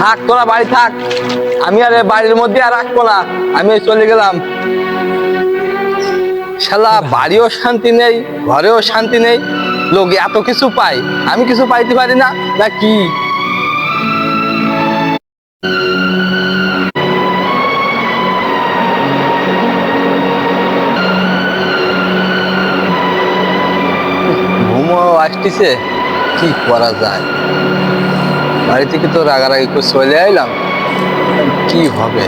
থাক, তোরা বাড়ি থাক। আমি আর বাড়ির মধ্যে আর রাখব না। আমি চলে গেলাম। শালা, বাড়িও শান্তি নেই, ঘরেও শান্তি নেই। লোক এত কিছু পায়। আমি কিছু পাইতে পারি না। না কি? আসতেছে, কি করা যায়? বাড়ি থেকে তো রাগারাগি করে চলে আইলাম, কি হবে?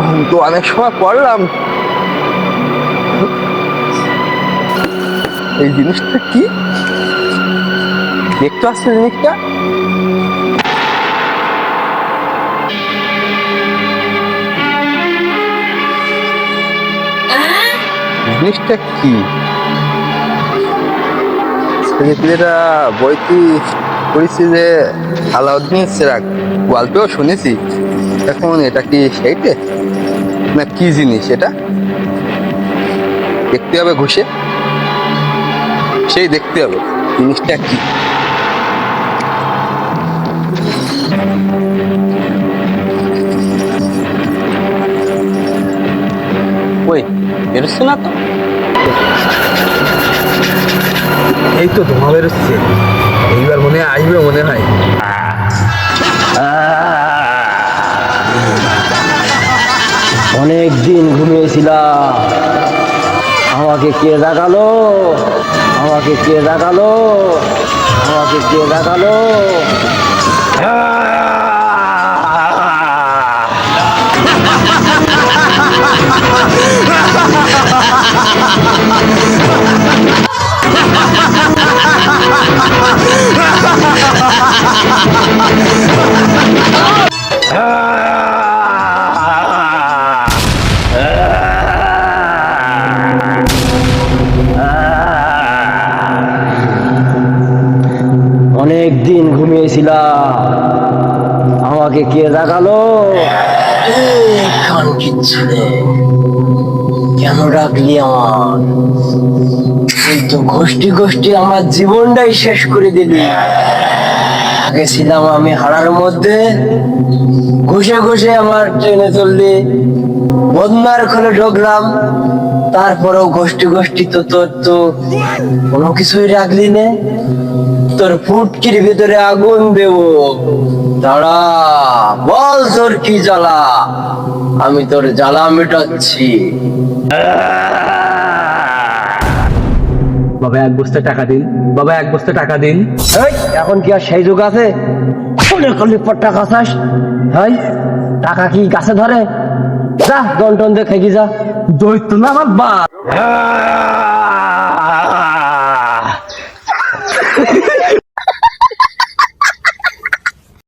ঘুম তো অনেক সময় পড়লাম। এই জিনিসটা কি? দেখতে আসছে জিনিসটা? জিনিসটা কি? ছেলেপিলেরা বইটি পড়েছি যে আলাউদ্দিন সেরাক গল্পেও শুনেছি। এখন এটা কি সেইটে? না কি জিনিস এটা? দেখতে হবে ঘুষে। সেই দেখতে হবে। জিনিসটা কি? বেরোচ্ছে না তো। এই তো ধোঁয়া বেরোচ্ছে। এইবার মনে হয় আসবে মনে হয়। অনেক দিন ঘুমিয়েছিলাম। আমাকে কে দেখাল? আমাকে কে দেখাল? আমাকে কে দেখাল? অনেক দিন ঘুমিয়েছিলাম। আমাকে কে দেখাল? কান কিচ্ছু নেই। কেন ডাকলি আমার তুই তো গোষ্ঠী গোষ্ঠী আমার জীবনটাই শেষ করে দিলি। আগে ছিলাম আমি হারার মধ্যে। ঘষে ঘষে আমার ট্রেনে চললি বন্যার খোলে ঢুকলাম। তারপরেও গোষ্ঠী গোষ্ঠী তো তোর তো কোনো কিছুই রাখলি নে। তোর ফুটকির ভিতরে আগুন দেব। দাঁড়া, বল তোর কি জ্বালা? আমি তোর জ্বালা মেটাচ্ছি। বাবা এক বস্তা টাকা দিন। বাবা এক বস্তা টাকা দিন। এই, এখন কি আর সেই যুগ আছে? অনেক পর টাকা চাস হাই টাকা কি গাছে ধরে? যা দন টন দিয়ে খেয়ে যা। দৈত্য না আমার বাপ।